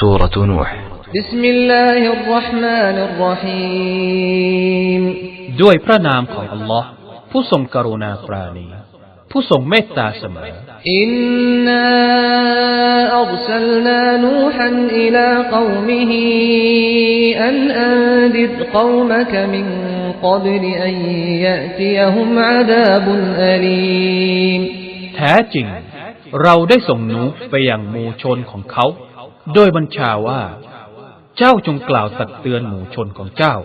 سورة نوح بسم الله الرحمن الرحيم ด้วยพระนามของอัลลอฮ์ผู้ทรงกรุณาปราณี ผู้ทรงเมตตาเสมอ إنا أرسلنا نوحا إلى قومه أن أنذر قومك من قبل أن يأتيهم عذاب أليم แท้จริง เราได้ส่งนูห์ไปยังหมู่ชนของเขา โดยบัญชาว่า เจ้าจงกล่าวตักเตือนหมู่ชนของเจ้า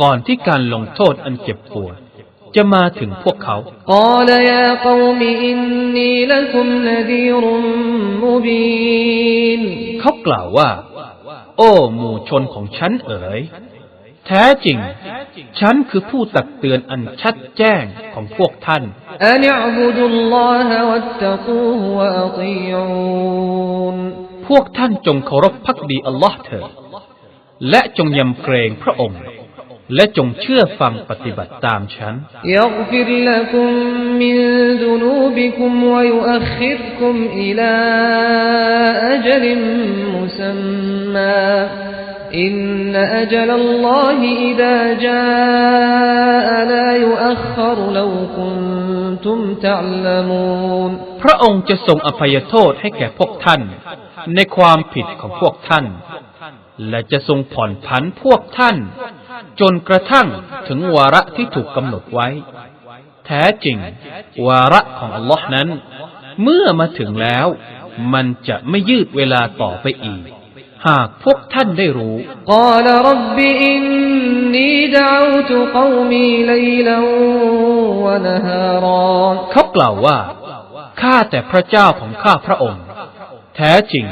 ก่อนที่การลงโทษอันเจ็บปวดจะมาถึงพวกเขาเขากล่าวว่า โอ้หมู่ชนของฉันเอ๋ย แท้จริง ฉันคือผู้ตักเตือนอันชัดแจ้งของพวกท่าน อันอับดุลลอฮะวัตตะกูวะอติยูน พวกท่านจงเคารพพักดีอัลลอฮ์เถิดและจงยำเกรงพระองค์ และจงเชื่อฟังปฏิบัติตามฉัน อินนอัจลัลลอฮิอิดาจาลายุอัครลวคุนตุมตัลมูนพระองค์จะทรงอภัยโทษให้แก่พวกท่าน ในความผิดของพวกท่าน และจะทรงผ่อนผันพวกท่าน จนกระทั่งถึงวาระที่ถูกกำหนดไว้ แท้จริง วาระของอัลลอฮ์นั้น เมื่อมาถึงแล้ว มันจะไม่ยืดเวลาต่อไปอีก หากพวกท่านได้รู้กาวรับบอินนีดาตุกวมีไลลวนฮารอนเขากล่าวว่า ข้าแต่พระเจ้าของข้าพระองค์ แท้จริง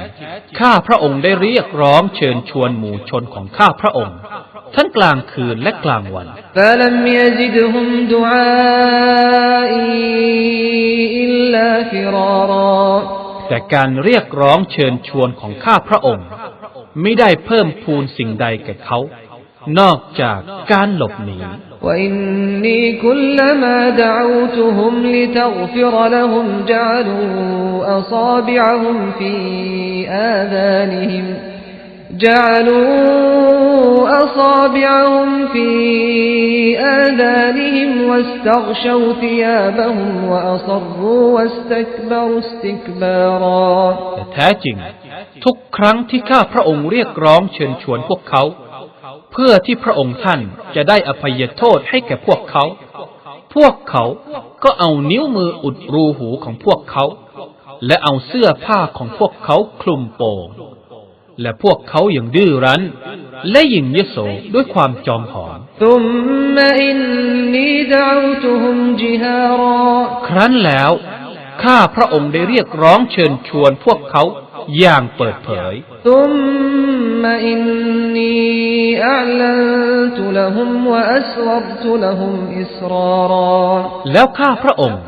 ข้าพระองค์ได้เรียกร้องเชิญชวนหมู่ชนของข้าพระองค์ ทั้งกลางคืนและกลางวันแต่การเรียกร้องเชิญชวนของข้าพระองค์ ไม่ได้เพิ่มพูนสิ่งใดแก่เขา นอกจากการหลบหนีวินนีคุลมาดะอูตุฮุมลิตัฆฟิรละฮุมจาลูอัศาบิอฮุมฟีอาซานิฮิม جعلوا أصابعهم في آذانهم واستغشوا ثيابهم وأصروا واستكبروا استكبارا แต่แท้จริง ทุกครั้งที่ข้าพระองค์เรียกร้องเชิญชวนพวกเขา เพื่อที่พระองค์ท่านจะได้อภัยโทษให้แก่พวกเขา พวกเขาก็เอานิ้วมืออุดรูหูของพวกเขา และเอาเสื้อผ้าของพวกเขาคลุมโปง และพวกเขาอย่างดื้อรั้น และยิ่งยโสด้วยความจอมหอนครั้นแล้ว ข้าพระองค์ได้เรียกร้องเชิญชวนพวกเขาอย่างเปิดเผยแล้วข้าพระองค์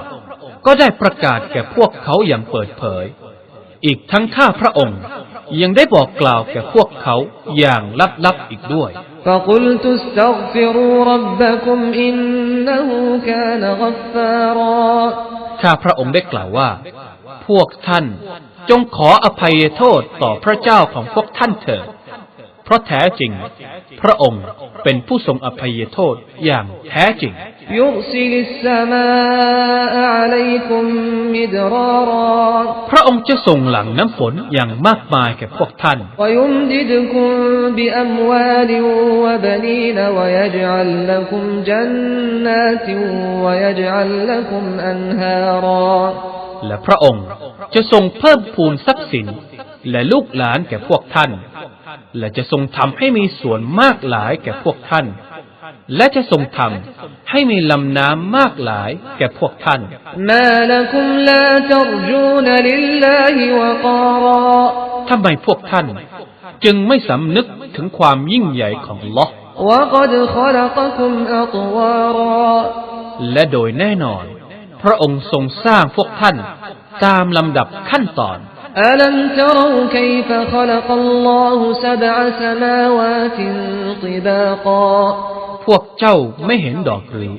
ก็ได้ประกาศแก่พวกเขาอย่างเปิดเผย อีกทั้งข้าพระองค์ยังได้บอกกล่าวแก่พวกเขาอย่างลับๆอีกด้วย فقلت استغفروا ربكم إنه كان غفارا ข้าพระองค์ได้กล่าวว่า พวกท่านจงขออภัยโทษต่อพระเจ้าของพวกท่านเถิด เพราะแท้จริง พระองค์เป็นผู้ทรงอภัยโทษอย่างแท้จริง พระองค์จะส่งหลังน้ำฝนอย่างมากมายแก่พวกท่าน และพระองค์จะส่งเพิ่มพูนทรัพย์สิน และลูกหลานแก่พวกท่าน และจะทรงทำให้มีส่วนมากหลายแก่พวกท่าน และจะทรงทำให้มีลำน้ำมากหลายแก่พวกท่าน ما لكم لا ترجون لله وقارا ทำไมพวกท่าน จึงไม่สำนึกถึงความยิ่งใหญ่ของลอ وقد خلقكم أطوارا และโดยแน่นอน พระองค์ทรงสร้างพวกท่าน ตามลำดับขั้นตอน ألم تروا كيف خلق الله سبع سماوات طباقا พวกเจ้าไม่เห็นดอกหรือ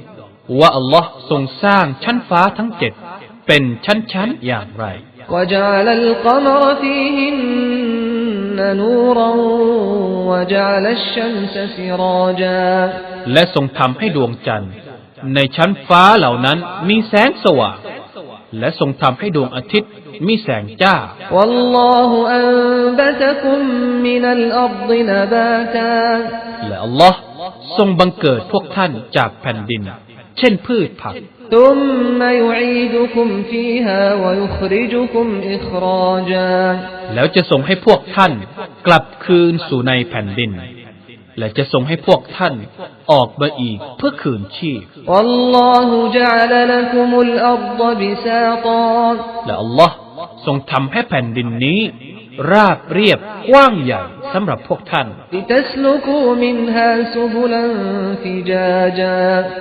ว่าอัลลอฮ์ทรงสร้างชั้นฟ้าทั้งเจ็ดเป็นชั้นๆอย่างไร وجعل القمر فيهن نورا وجعل الشمس سراجا และทรงทำให้ดวงจันทร์ ในชั้นฟ้าเหล่านั้นมีแสงสว่าง และทรงทำให้ดวงอาทิตย์มีแสงจ้า والله أنبتكم من الأرض نباتا และอัลลอฮ์ ทรงบังเกิดพวกท่านจากแผ่นดิน เช่นพืชผักแล้วจะส่งให้พวกท่านกลับคืนสู่ในแผ่นดิน และจะส่งให้พวกท่านออกมาอีกเพื่อคืนชีพและอัลลอฮ์ทรงทำให้แผ่นดินนี้ ราบเรียบกว้างใหญ่สำหรับพวกท่าน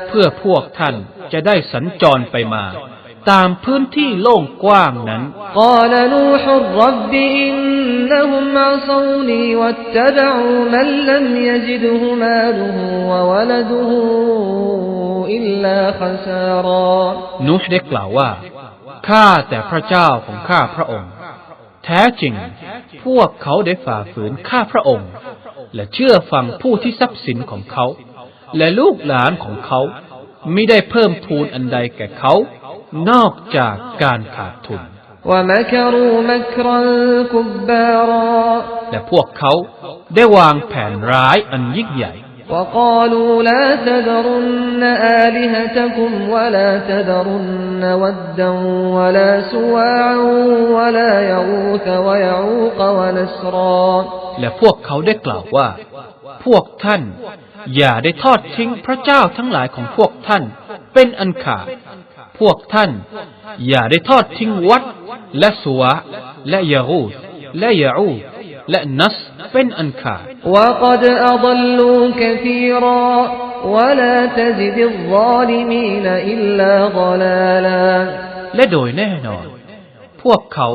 เพื่อพวกท่านจะได้สัญจรไปมา ตามพื้นที่โล่งกว้างนั้นนุชได้กล่าวว่า ข้าแต่พระเจ้าของข้าพระองค์ แท้จริง พวกเขาได้ฝ่าฝืนข้าพระองค์ และเชื่อฟังผู้ที่ทรัพย์สินของเขา และลูกหลานของเขาไม่ได้เพิ่มทูนอันใดแก่เขา นอกจากการขาดทุนและพวกเขาได้วางแผนร้ายอันยิ่งใหญ่ وقالوا لا تذرن آلهتكم ولا تذرن ودا ولا سواعا ولا يغوث ويعوق ونسرا และพวกเขาได้กล่าวว่า พวกท่าน อย่าได้ทอดทิ้งพระเจ้าทั้งหลายของพวกท่าน เป็นอันขาด พวกท่าน อย่าได้ทอดทิ้งวัด และสวะและยารูสและยาอู และนัสเป็นอันขาดและโดยแน่นอน พวกเขา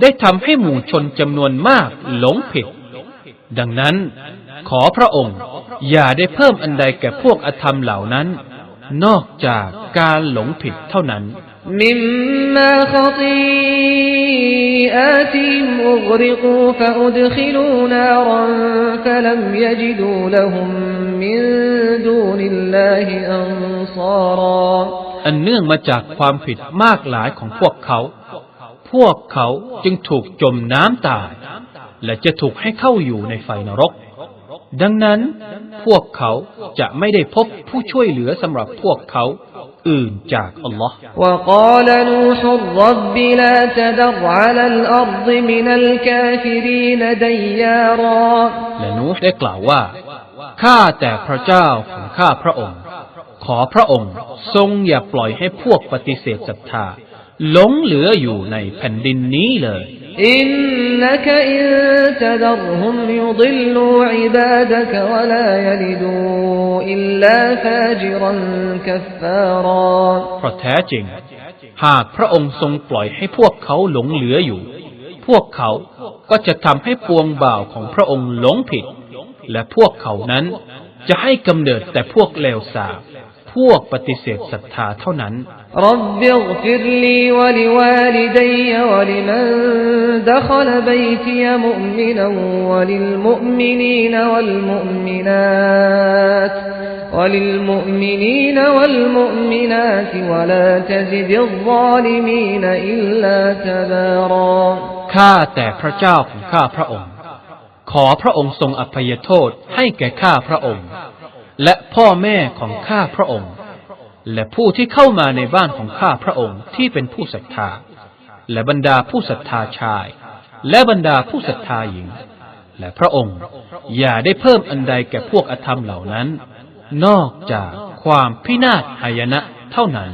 ได้ทำให้หมู่ชนจำนวนมากหลงผิด ดังนั้น ขอพระองค์ อย่าได้เพิ่มอันใดแก่พวกอธรรมเหล่านั้น นอกจากการหลงผิดเท่านั้น มิมมาขติอาติมอุกริกูฟะอุดขิลูนารันฟะลัมยจิดูละหุมมินดูนิลลาฮิอันซาราอันเนื่องมาจากความผิดมากหลายของพวกเขา พวกเขาจึงถูกจมน้ำตาย และจะถูกให้เข้าอยู่ในไฟนรก ดังนั้นพวกเขาจะไม่ได้พบผู้ช่วยเหลือสำหรับพวกเขา อื่นจากอัลลอฮ์และนูได้กล่าวว่า ข้าแต่พระเจ้าของข้าพระองค์ ขอพระองค์ทรงอย่าปล่อยให้พวกปฏิเสธศรัทธาหลงเหลืออยู่ในแผ่นดินนี้เลย إنك إن تذرهم يضلوا عبادك ولا يلدوا إلا فاجرا كفارا เพราะแท้จริง หากพระองค์ทรงปล่อยให้พวกเขาหลงเหลืออยู่ พวกเขาก็จะทำให้ปวงบ่าวของพระองค์หลงผิด และพวกเขานั้นจะให้กำเนิดแต่พวกเลวทราม พ วกปฏิเสธศรัทธาเท่านั้น رب اغفر لي ولوالدي ولمن دخل بيتي مؤمنا وللمؤمنين والمؤمنات وللمؤمنين والمؤمنات ولا تزد الظالمين إلا تبارا ข้าแต่พระเจ้าของข้าพระองค์ ขอพระองค์ทรงอภัยโทษให้แก่ข้าพระองค์ และพ่อแม่ของข้าพระองค์ และผู้ที่เข้ามาในบ้านของข้าพระองค์ที่เป็นผู้ศรัทธา และบรรดาผู้ศรัทธาชาย และบรรดาผู้ศรัทธาหญิง และพระองค์ อย่าได้เพิ่มอันใดแก่พวกอธรรมเหล่านั้น นอกจากความพินาศหายนะเท่านั้น